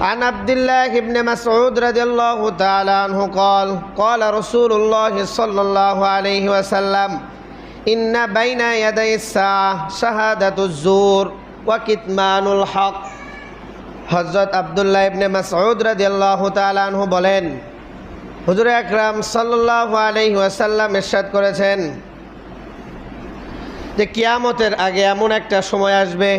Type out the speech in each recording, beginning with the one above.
عن عبد الله بن مسعود رضي الله تعالى عنه قال قال رسول الله صلى الله عليه وسلم إن بين يدي الساعة شهادة الزور وكتمان الحق হজরত আবদুল্লাহ ইবনে মাসউদ রাদিয়াল্লাহু তাআলা আনহু বলেন হুজুর আকরাম সাল্লাল্লাহু আলাইহি ওয়াসাল্লাম ইরশাদ করেছেন যে কিয়ামতের আগে এমন একটা সময় আসবে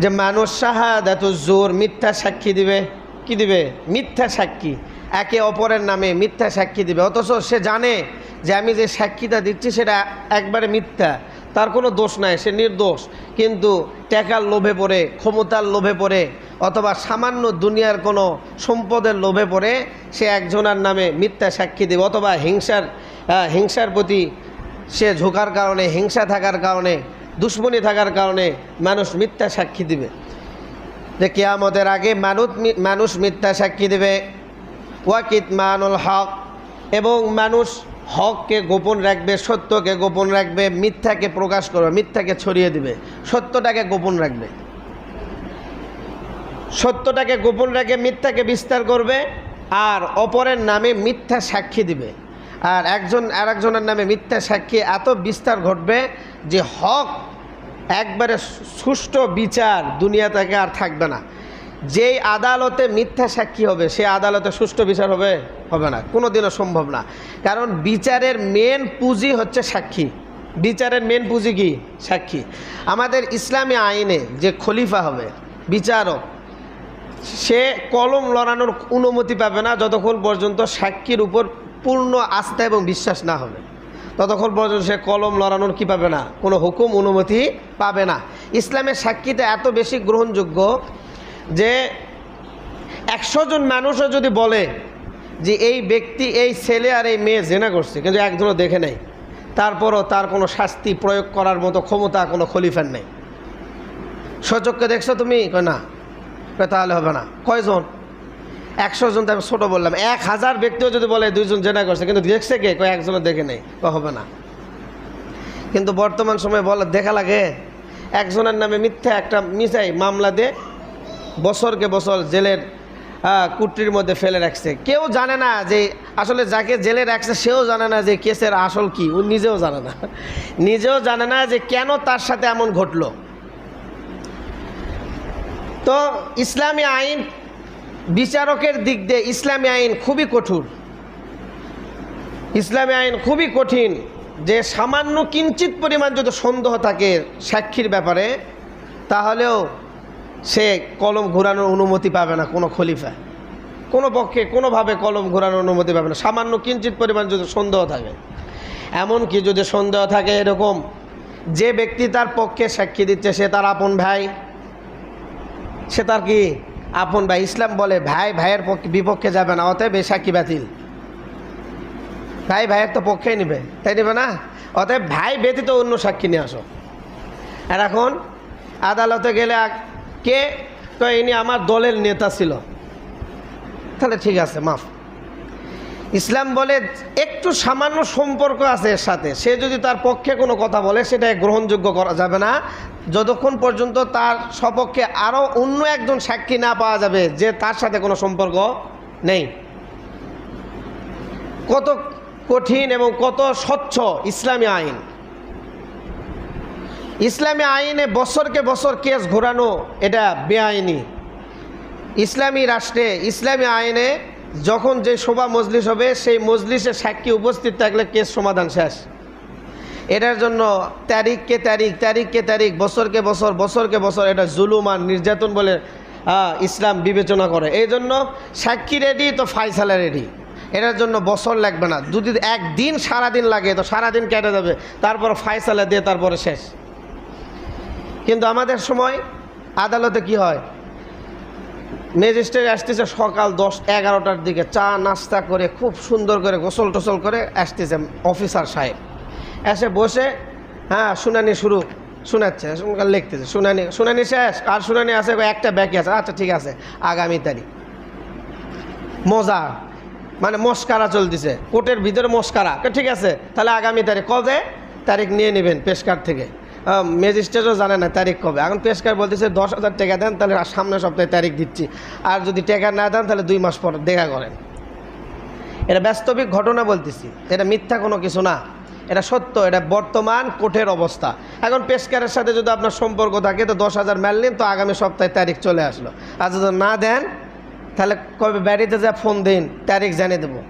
যে মানুষ শাহাদাত জোর, মিথ্যা সাক্ষী দিবে। কি দিবে? মিথ্যা সাক্ষী। একে অপরের নামে মিথ্যা সাক্ষী দিবে। অথচ সে জানে যে আমি যে সাক্ষীটা দিচ্ছি সেটা একবারে মিথ্যা। তার কোনো দোষ নাই, সে নির্দোষ। কিন্তু টাকার লোভে পড়ে, ক্ষমতার লোভে পড়ে, অথবা সামান্য দুনিয়ার কোনো সম্পদের লোভে পড়ে, সে একজনের নামে মিথ্যা সাক্ষী দেবে। অথবা হিংসার হিংসার প্রতি সে ঝোঁকার কারণে, হিংসা থাকার কারণে দুশ্মনী থাকার কারণে মানুষ মিথ্যা সাক্ষী দিবে। যে কেয়ামতের আগে মানুষ মানুষ মিথ্যা সাক্ষী দেবে। ওয়াকিত মানুল হক, এবং মানুষ হককে গোপন রাখবে, সত্যকে গোপন রাখবে, মিথ্যাকে প্রকাশ করবে, মিথ্যাকে ছড়িয়ে দিবে, সত্যটাকে গোপন রাখবে। সত্যটাকে গোপন রেখে মিথ্যাকে বিস্তার করবে, আর অপরের নামে মিথ্যা সাক্ষী দিবে। আর একজন আর নামে মিথ্যা সাক্ষী এত বিস্তার ঘটবে যে হক একবারে সুষ্ঠু বিচার দুনিয়া থেকে আর থাকবে না। যেই আদালতে মিথ্যা সাক্ষী হবে সে আদালতে সুষ্ঠু বিচার হবে হবে না। কোনো দিনও সম্ভব না। কারণ বিচারের মেন পুঁজি হচ্ছে সাক্ষী। বিচারের মেন পুঁজি কি? সাক্ষী। আমাদের ইসলামী আইনে যে খলিফা হবে, বিচারক, সে কলম লড়ানোর অনুমতি পাবে না, যতক্ষণ পর্যন্ত সাক্ষীর উপর পূর্ণ আস্থা এবং বিশ্বাস না হবে। ততক্ষণ পর্যন্ত সে কলম লড়ানোর কি পাবে না? কোনো হুকুম, অনুমতি পাবে না। ইসলামের সাক্ষীটা এত বেশি গ্রহণযোগ্য যে একশো জন মানুষও যদি বলে যে এই ব্যক্তি, এই ছেলে আর এই মেয়ে জেনা করছে, কিন্তু একজনও দেখে নেই, তারপরও তার কোনো শাস্তি প্রয়োগ করার মতো ক্ষমতা কোনো খলিফার নেই। সচক্ষে দেখছ তুমি? না। তাহলে হবে না। কয়জন? একশো জন তো আমি ছোটো বললাম। এক হাজার ব্যক্তিও যদি বলে দুইজন জেনা করছে কিন্তু দেখছে কে? কয় একজনও দেখে নেই হবে না। কিন্তু বর্তমান সময়ে বলে দেখা লাগে একজনের নামে মিথ্যা একটা মিসাই মামলা দিয়ে বছরকে বছর জেলের আহ, কুটরির মধ্যে ফেলে রাখছে। কেউ জানে না যে আসলে যাকে জেলে রাখছে সেও জানে না যে কেসের আসল কি ও নিজেও জানে না। নিজেও জানে না যে কেন তার সাথে এমন ঘটলো। তো ইসলামী আইন বিচারকের দিক দিয়ে ইসলামী আইন খুবই কঠোর। ইসলামী আইন খুবই কঠিন, যে সামান্য কিঞ্চিত পরিমাণ যদি সন্দেহ থাকে সাক্ষীর ব্যাপারে, তাহলেও সে কলম ঘোরানোর অনুমতি পাবে না কোনো খলিফা। কোনো পক্ষে কোনোভাবে কলম ঘোরানোর অনুমতি পাবে না, সামান্য কিঞ্চিত পরিমাণ যদি সন্দেহ থাকে। এমনকি যদি সন্দেহ থাকে এরকম, যে ব্যক্তি তার পক্ষে সাক্ষী দিচ্ছে সে তার আপন ভাই, সে তার কি আপন ভাই ইসলাম বলে, ভাই, ভাইয়ের পক্ষে বিপক্ষে যাবে না, অতএব এ সাক্ষী বাতিল। ভাই, ভাইয়ের তো পক্ষেই নেবে, তাই নেবে না? অতএব ভাই ব্যতীত অন্য সাক্ষী নিয়ে আসো। আর এখন আদালতে গেলে কে? তো ইনি আমার দলের নেতা ছিল। তাহলে ঠিক আছে, মাফ। ইসলাম বলে একটু সামান্য সম্পর্ক আছে এর সাথে। সে যদি তার পক্ষে কোনো কথা বলে, সেটা গ্রহণযোগ্য করা যাবে না। যতক্ষণ পর্যন্ত তার সপক্ষে আরও অন্য একজন সাক্ষী না পাওয়া যাবে, যে তার সাথে কোনো সম্পর্ক নেই। কত কঠিন এবং কত স্বচ্ছ ইসলামী আইন। ইসলামী আইনে বছরকে বছর কেস ঘোরানো, এটা বেআইনি। ইসলামী রাষ্ট্রে ইসলামী আইনে যখন যে সভা মজলিস হবে, সেই মজলিসে সাক্ষী উপস্থিত থাকলে কেস সমাধান শেষ। এটার জন্য তারিখকে তারিখ তারিখকে তারিখ বছরকে বছর বছরকে বছর এটা জুলুম আর নির্যাতন বলে ইসলাম বিবেচনা করে। এই জন্য সাক্ষী রেডি তো ফাইসালা রেডি এটার জন্য বছর লাগবে না। যদি একদিন সারাদিন লাগে, তো সারাদিন কেটে যাবে। তারপর ফাইসালা দিয়ে তারপরে শেষ। কিন্তু আমাদের সময় আদালতে কি হয়? ম্যাজিস্ট্রেট আসতেছে সকাল দশ, এগারোটার দিকে। চা, নাস্তা করে খুব সুন্দর করে গোসল টোসল করে আসতেছে অফিসার সাহেব। এসে বসে হ্যাঁ শুনানি শুরু। শোনাচ্ছে লিখতেছে, শুনানি শুনানি শেষ, আর শুনানি আছে, একটা ব্যাকি আছে। আচ্ছা ঠিক আছে, আগামী তারিখ। মজা মানে মস্কারা চলতেছে। কোর্টের ভিতরে মস্কারা। ঠিক আছে, তাহলে আগামী তারিখ, কবে? তারিখ নিয়ে নেবেন, পেশকার থেকে। ম্যাজিস্ট্রেটও জানে না তারিখ কবে। এখন পেশকার বলতেছে দশ হাজার টাকা দেন, তাহলে আর সামনের সপ্তাহে তারিখ দিচ্ছি। আর যদি টাকা না দেন, তাহলে দুই মাস পর দেখা করেন। এটা বাস্তবিক ঘটনা বলতেছি। এটা মিথ্যা কোনো কিছু না। এটা সত্য, এটা বর্তমান কোর্টের অবস্থা। এখন পেশকারের সাথে যদি আপনার সম্পর্ক থাকে, তো দশ হাজার মেল নিন, তো আগামী সপ্তাহে তারিখ চলে আসলো। আর যদি না দেন, তাহলে কবে বাড়িতে যা ফোন দিন, তারিখ জানিয়ে দেবো।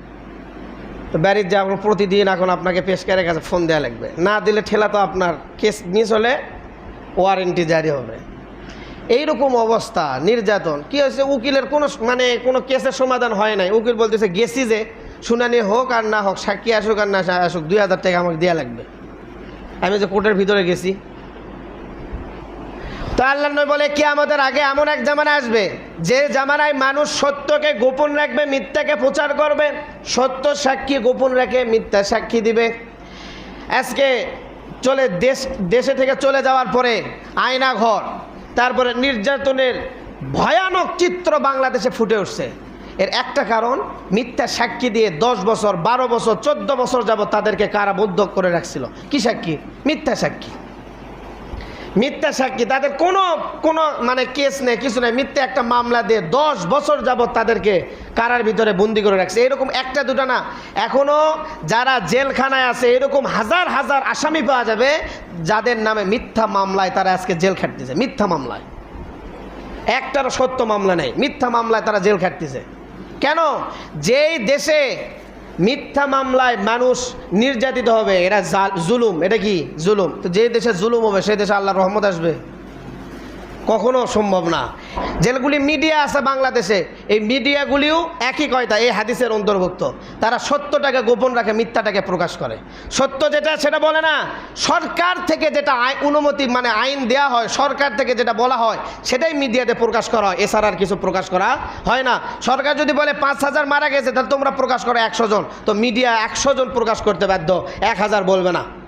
তো বাড়ির যে এখন প্রতিদিন এখন আপনাকে পেশকারের কাছে ফোন দেওয়া লাগবে। না দিলে ঠেলা তো আপনার কেস মিস হলে ওয়ারেন্টি জারি হবে। এইরকম অবস্থা, নির্যাতন। কি হয়েছে? উকিলের কোনো মানে কোনো কেসের সমাধান হয় নাই। উকিল বলতেছে, গেছি যে, শুনানি হোক আর না হোক, সাক্ষী আসুক আর না আসুক, দুই হাজার টাকা আমাকে দেওয়া লাগবে। আমি যে কোর্টের ভিতরে গেছি তো আল্লাহ নয় বলে কি আমাদের আগে এমন এক জামানা আসবে, যে জামানায় মানুষ সত্যকে গোপন রাখবে, মিথ্যাকে প্রচার করবে, সত্য সাক্ষী গোপন রেখে মিথ্যা সাক্ষী দিবে। আজকে চলে দেশ, দেশে থেকে চলে যাওয়ার পরে আয়না ঘর, তারপরে নির্যাতনের ভয়ানক চিত্র বাংলাদেশে ফুটে উঠছে। এর একটা কারণ, মিথ্যা সাক্ষী দিয়ে দশ বছর, বারো বছর, চোদ্দ বছর যাবত তাদেরকে কারাবদ্ধ করে রাখছিল। কি সাক্ষী? মিথ্যা সাক্ষী। মিথ্যা সাক্ষী, তাদের কোনো কোনো মানে কেস নেই, কিছু নেই। মিথ্যা একটা মামলা দিয়ে দশ বছর যাবৎ তাদেরকে কারার ভিতরে বন্দি করে রাখছে। এরকম একটা, দুটো না। এখনও যারা জেলখানায় আছে, এরকম হাজার হাজার আসামি পাওয়া যাবে, যাদের নামে মিথ্যা মামলায় তারা আজকে জেল খাটতেছে। মিথ্যা মামলায়। একটারও সত্য মামলা নেই। মিথ্যা মামলায় তারা জেল খাটতেছে। কেন? যেই দেশে মিথ্যা মামলায় মানুষ নির্যাতিত হবে। এরা জুলুম। এটা কি? জুলুম। তো যে দেশে জুলুম হবে সেই দেশে আল্লাহর রহমত আসবে। কখনো সম্ভব না। যেগুলি মিডিয়া আছে বাংলাদেশে, এই মিডিয়াগুলিও একই কয়তা এই হাদিসের অন্তর্ভুক্ত। তারা সত্যটাকে গোপন রাখে, মিথ্যাটাকে প্রকাশ করে। সত্য যেটা, সেটা বলে না। সরকার থেকে যেটা অনুমতি মানে আইন দেয়া হয়, সরকার থেকে যেটা বলা হয়, সেটাই মিডিয়াতে প্রকাশ করা হয়। এছাড়া আর কিছু প্রকাশ করা হয় না। সরকার যদি বলে পাঁচ হাজার মারা গেছে, তাহলে তোমরা প্রকাশ করো একশো জন। তো মিডিয়া একশো জন প্রকাশ করতে বাধ্য, এক হাজার বলবে না।